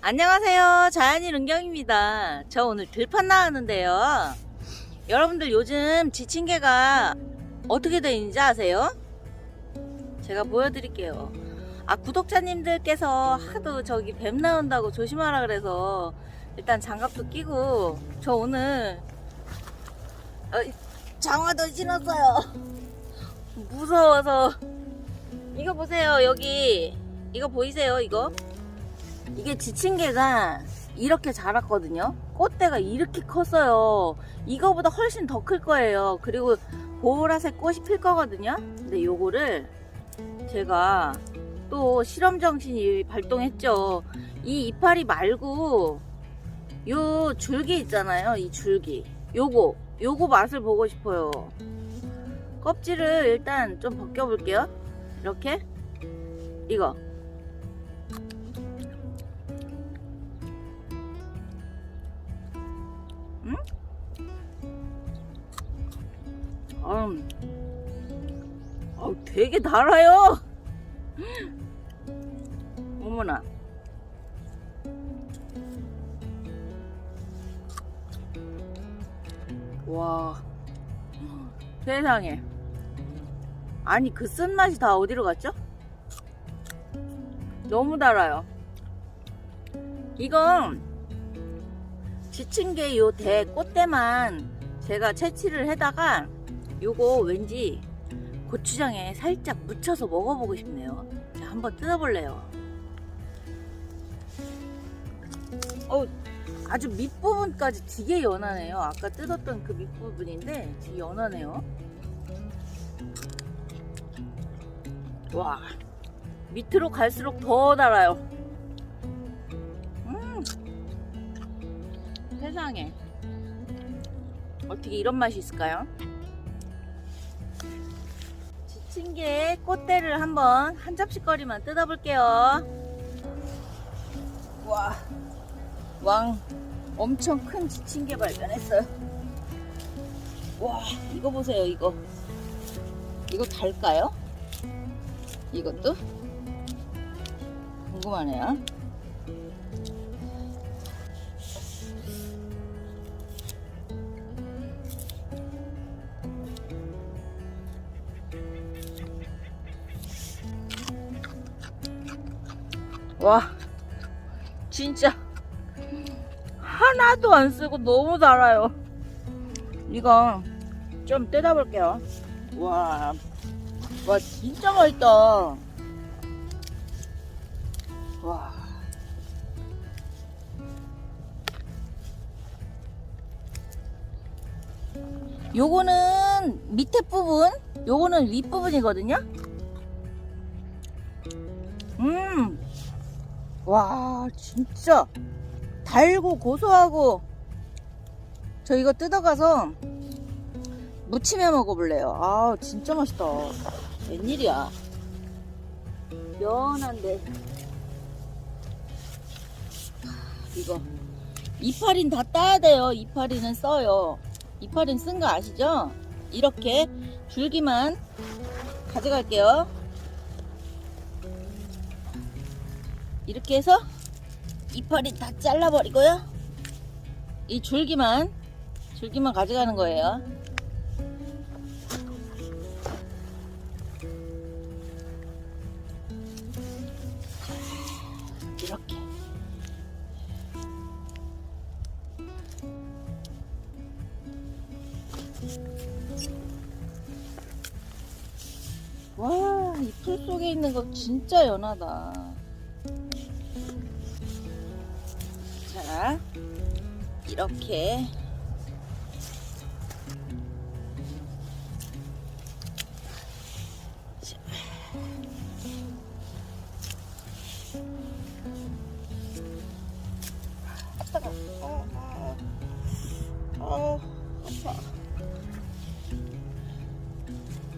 안녕하세요. 자연인 은경입니다. 저 오늘 들판 나왔는데요. 여러분들 요즘 지친 개가 어떻게 되는지 아세요? 제가 보여드릴게요. 아, 구독자님들께서 하도 저기 뱀 나온다고 조심하라 그래서 일단 장갑도 끼고 저 오늘 어, 장화도 신었어요. 무서워서 이거 보세요. 여기 이거 보이세요? 이거? 이게 지친 개가 이렇게 자랐거든요. 꽃대가 이렇게 컸어요. 이거보다 훨씬 더 클 거예요. 그리고 보라색 꽃이 필 거거든요. 근데 요거를 제가 또 실험 정신이 발동했죠. 이 이파리 말고 요 줄기 있잖아요. 이 줄기. 요거 요거 맛을 보고 싶어요. 껍질을 일단 좀 벗겨 볼게요. 이렇게 이거 음. 어, 되게 달아요. 어머나. 와. 세상에. 아니, 그 쓴맛이 다 어디로 갔죠? 너무 달아요. 이건 지친 게 요 대 꽃대만 제가 채취를 해다가 요거 왠지 고추장에 살짝 묻혀서 먹어보고 싶네요. 자, 한번 뜯어볼래요. 어, 아주 밑부분까지 되게 연하네요. 아까 뜯었던 그 밑부분인데 되게 연하네요. 와, 밑으로 갈수록 더 달아요. 세상에. 어떻게 이런 맛이 있을까요? 지친 게 꽃대를 한번 한 접시거리만 뜯어볼게요. 와, 왕 엄청 큰 지친 게 발견했어요. 와, 이거 보세요, 이거. 이거 달까요? 이것도? 궁금하네요. 와. 진짜 하나도 안 쓰고 너무 달아요. 이거 좀 뜯어 볼게요. 와, 와 진짜 맛있다. 와. 요거는 밑에 부분 요거는 윗부분이거든요. 음 와 진짜. 달고 고소하고. 저 이거 뜯어가서 무침해 먹어볼래요. 아 진짜 맛있다. 웬일이야. 연한데. 이거. 이파리는 다 따야 돼요. 이파리는 써요. 이파리는 쓴거 아시죠? 이렇게 줄기만 가져갈게요 이렇게 해서 이파리 다 잘라버리고요. 이 줄기만, 줄기만 가져가는 거예요. 이렇게. 와, 이 풀 속에 있는 거 진짜 연하다. 이렇게.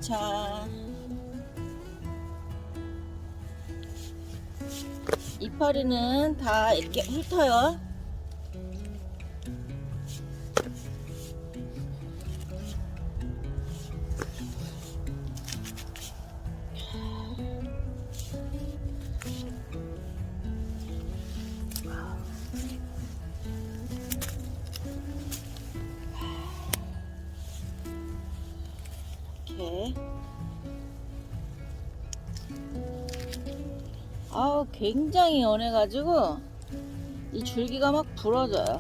자, 이파리는 다 이렇게 훑어요. 아우, 굉장히 연해가지고, 이 줄기가 막 부러져요.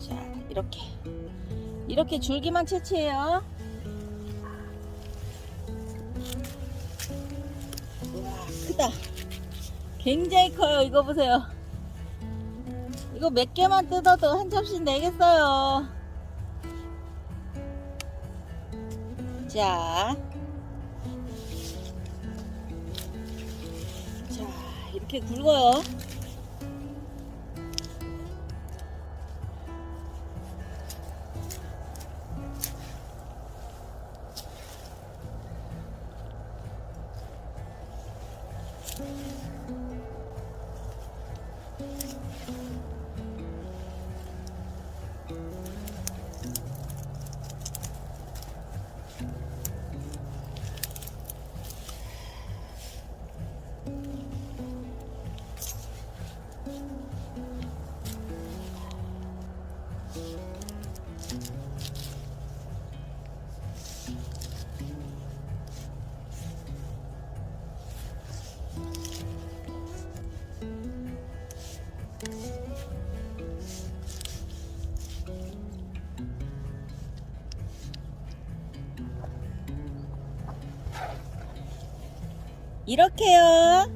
자, 이렇게. 이렇게 줄기만 채취해요. 우와, 크다. 굉장히 커요. 이거 보세요. 이거 몇 개만 뜯어도 한 접시 내겠어요. 자. 자, 이렇게 굵어요. 이렇게요.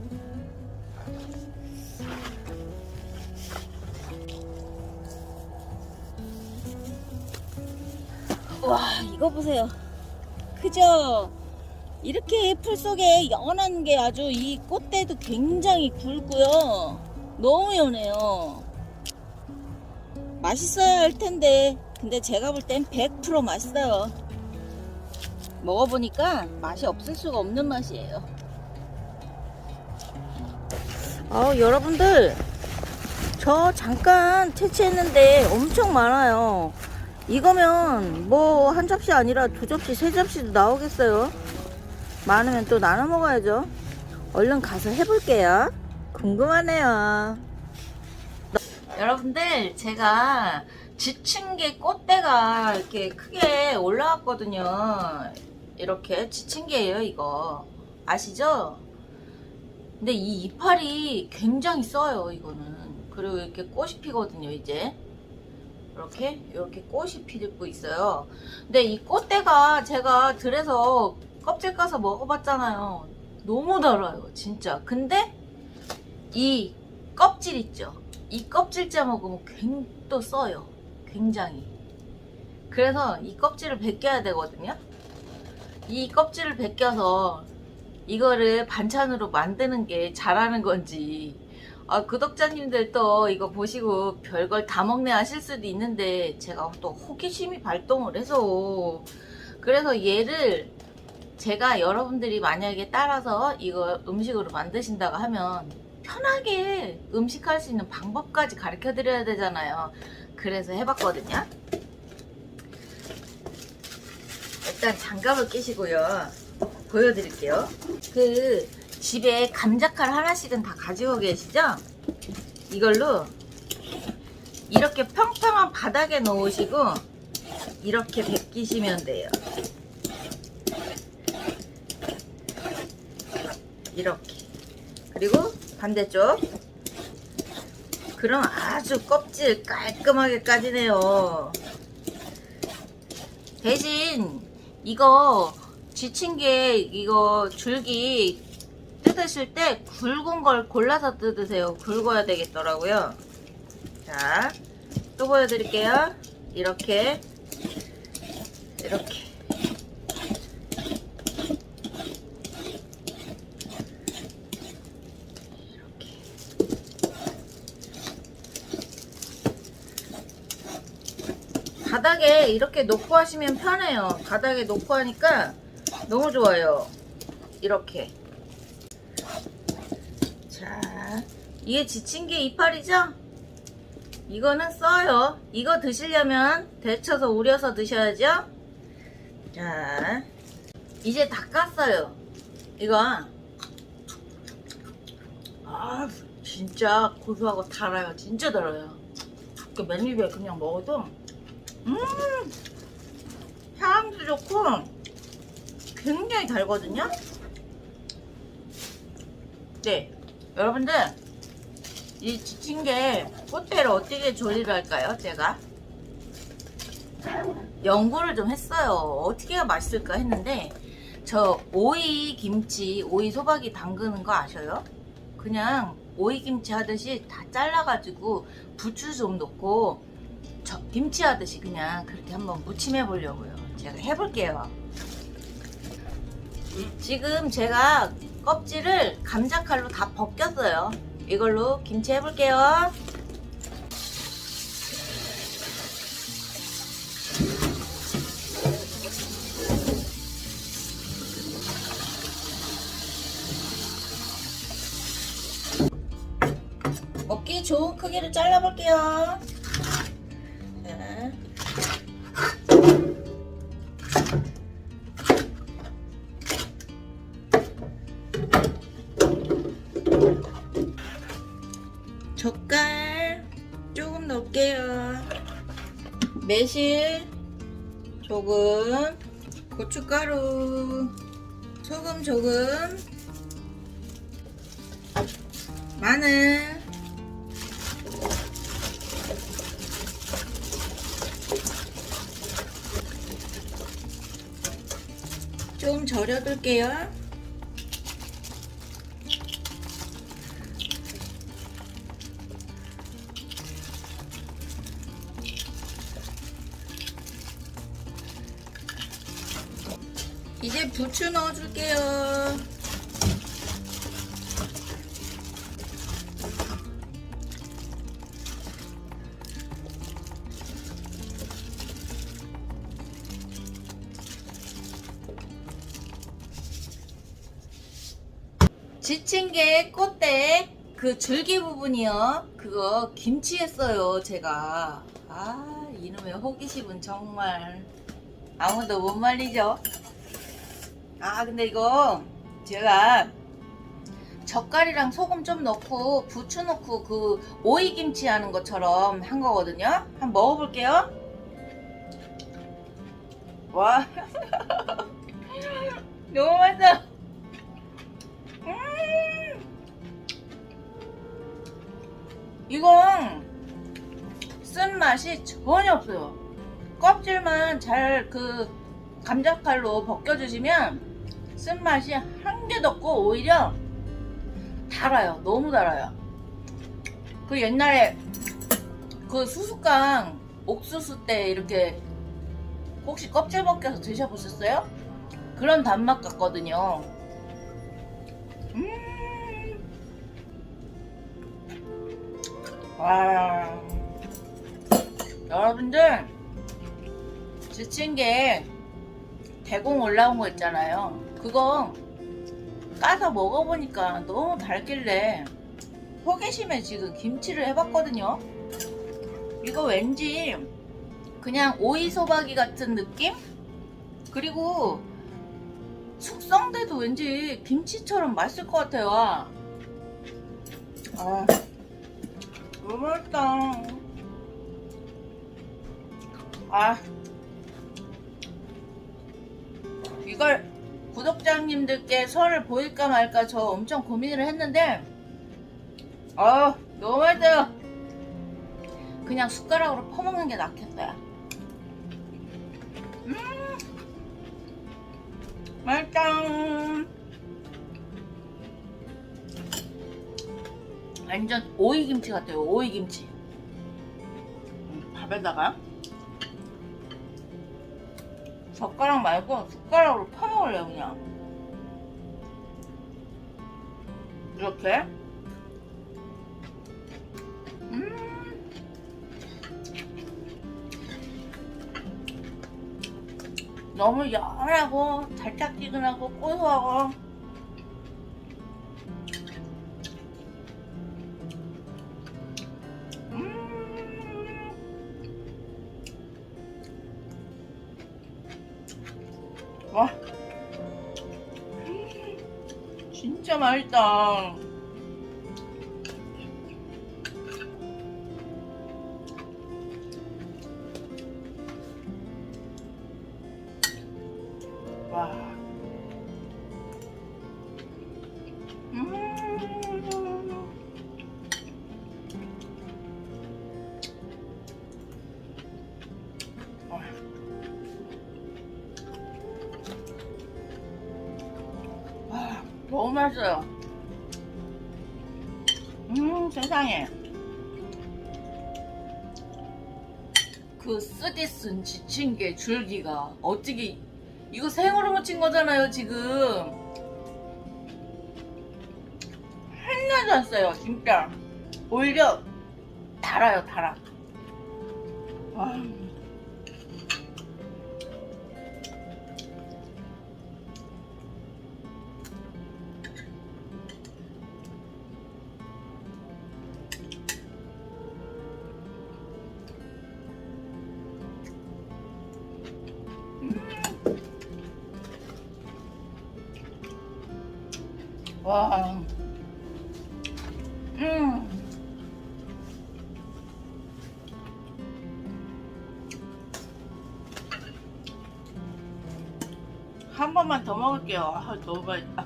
와, 이거 보세요. 그죠? 이렇게 풀 속에 연한 게 아주 이 꽃대도 굉장히 굵고요. 너무 연해요. 맛있어야 할 텐데. 근데 제가 볼 땐 100% 맛있어요. 먹어보니까 맛이 없을 수가 없는 맛이에요. 어, 여러분들, 저 잠깐 채취했는데 엄청 많아요. 이거면 뭐 한 접시 아니라 두 접시, 세 접시도 나오겠어요. 많으면 또 나눠 먹어야죠. 얼른 가서 해볼게요. 궁금하네요. 여러분들, 제가 게 꽃대가 이렇게 크게 올라왔거든요. 이렇게 지친 게예요, 이거. 아시죠? 근데 이 이파리 굉장히 써요, 이거는. 그리고 이렇게 꽃이 피거든요, 이제. 이렇게, 이렇게 꽃이 피고 있어요. 근데 이 꽃대가 제가 들에서 껍질 까서 먹어봤잖아요. 너무 달아요, 진짜. 근데 이 껍질 있죠? 이 껍질째 먹으면 굉또 써요. 굉장히. 그래서 이 껍질을 벗겨야 되거든요. 이 껍질을 벗겨서 이거를 반찬으로 만드는 게 잘하는 건지 아, 구독자님들 또 이거 보시고 별걸 다 먹네 하실 수도 있는데 제가 또 호기심이 발동을 해서 그래서 얘를 제가 여러분들이 만약에 따라서 이거 음식으로 만드신다고 하면 편하게 음식할 수 있는 방법까지 가르쳐 드려야 되잖아요. 그래서 해봤거든요. 일단 장갑을 끼시고요. 보여드릴게요. 그 집에 감자칼 하나씩은 다 가지고 계시죠? 이걸로 이렇게 평평한 바닥에 놓으시고 이렇게 벗기시면 돼요. 이렇게. 그리고 반대쪽. 그럼 아주 껍질 깔끔하게 까지네요. 대신 이거 지친 게 이거 줄기 뜯으실 때 굵은 걸 골라서 뜯으세요. 굵어야 되겠더라고요. 자, 또 보여드릴게요. 이렇게, 이렇게. 바닥에 이렇게 놓고 하시면 편해요. 바닥에 놓고 하니까 너무 좋아요. 이렇게. 자, 이게 지친 게 이파리죠? 이거는 써요. 이거 드시려면 데쳐서 우려서 드셔야죠? 자, 이제 다 깠어요. 이거. 아, 진짜 고소하고 달아요. 진짜 달아요. 그 맨입에 그냥 먹어도, 음, 향도 좋고, 굉장히 달거든요? 네. 여러분들, 이 지친 게 꽃대를 어떻게 조리를 할까요, 제가? 연구를 좀 했어요. 어떻게 해야 맛있을까 했는데 저 오이 김치, 오이 소박이 담그는 거 아셔요? 그냥 오이 김치 하듯이 다 잘라가지고 부추 좀 넣고 저 김치 하듯이 그냥 그렇게 한번 무침해 보려고요. 제가 해볼게요. 지금 제가 껍질을 감자 칼로 다 벗겼어요. 이걸로 김치 해볼게요. 먹기 좋은 크기로 잘라볼게요. 조금, 고춧가루 소금 조금, 마늘 좀 절여둘게요. 부추 넣어줄게요. 지친 게 꽃대 그 줄기 부분이요. 그거 김치 했어요, 제가. 아, 이놈의 호기심은 정말 아무도 못 말리죠. 아, 근데 이거 제가 젓갈이랑 소금 좀 넣고 부추 넣고 그 오이 김치 하는 것처럼 한 거거든요. 한번 먹어볼게요. 와, 너무 맛있어. 음! 이건 쓴 맛이 전혀 없어요. 껍질만 잘 그 감자칼로 벗겨주시면 쓴 맛이 한 개도 없고 오히려 달아요. 너무 달아요. 그 옛날에 그 수수깡 옥수수 때 이렇게 혹시 껍질 벗겨서 드셔보셨어요? 그런 단맛 같거든요. 음. 와. 여러분들, 지친 게 대공 올라온 거 있잖아요. 그거 까서 먹어보니까 너무 달길래 호기심에 지금 김치를 해봤거든요. 이거 왠지 그냥 오이 소박이 같은 느낌? 그리고 숙성돼도 왠지 김치처럼 맛있을 것 같아요. 아, 너무 맛있다. 아, 이걸 구독자님들께 설을 보일까 말까 저 엄청 고민을 했는데, 아, 너무 맛있어요. 그냥 숟가락으로 퍼먹는 게 낫겠어요. 음, 맛있다. 완전 오이김치 같아요, 오이김치. 음, 밥에다가 젓가락 말고 숟가락으로 퍼 먹을래요, 그냥. 이렇게. 음. 너무 연하고 달짝지근하고 고소하고 음. 와. 진짜 맛있다. 너무 맛있어요. 음, 세상에. 그 쓰디 쓴 지친 게 줄기가 어떻게 이거 생으로 무친 거잖아요 지금 써요 진짜 오히려 달아요 달아 와. 와. 음. 한 번만 더 먹을게요. 아, 너무 맛있다.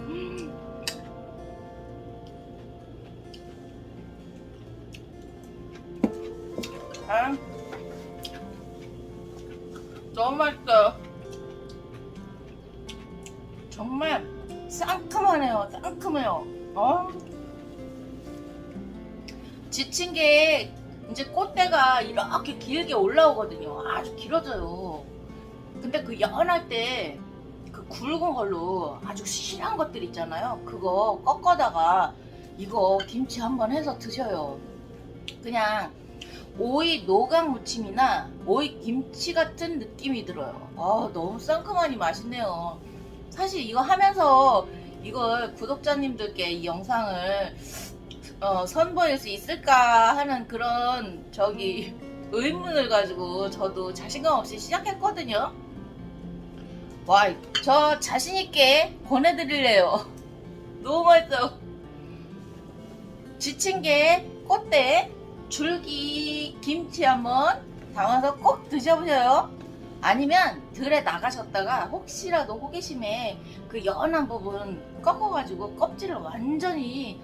음. 아. 너무 맛있어요. 정말 상큼하네요. 상큼해요. 어? 지친 게 이제 꽃대가 이렇게 길게 올라오거든요. 아주 길어져요. 근데 그 연할 때 그 굵은 걸로 아주 실한 것들 있잖아요. 그거 꺾어다가 이거 김치 한번 해서 드셔요. 그냥 오이 노각 무침이나 오이 김치 같은 느낌이 들어요. 아, 너무 상큼하니 맛있네요. 사실 이거 하면서 이걸 구독자님들께 이 영상을 어, 선보일 수 있을까 하는 그런 저기 의문을 가지고 저도 자신감 없이 시작했거든요. 와, 저 자신 있게 권해드릴래요. 너무 맛있어요. 지친 게 꽃대 줄기 김치 한번 담아서 꼭 드셔보세요. 아니면 들에 나가셨다가 혹시라도 호기심에 그 연한 부분 꺾어가지고 껍질을 완전히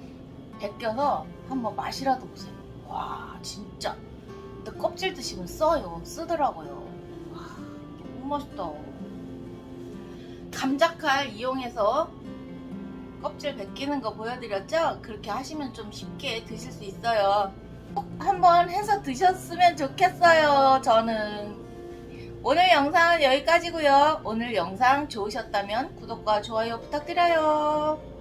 벗겨서 한번 맛이라도 보세요. 와 진짜. 근데 껍질 드시면 써요. 쓰더라고요. 와 너무 맛있다. 감자칼 이용해서 껍질 벗기는 거 보여드렸죠? 그렇게 하시면 좀 쉽게 드실 수 있어요. 꼭 한번 해서 드셨으면 좋겠어요. 저는. 오늘 영상은 여기까지고요. 오늘 영상 좋으셨다면 구독과 좋아요 부탁드려요.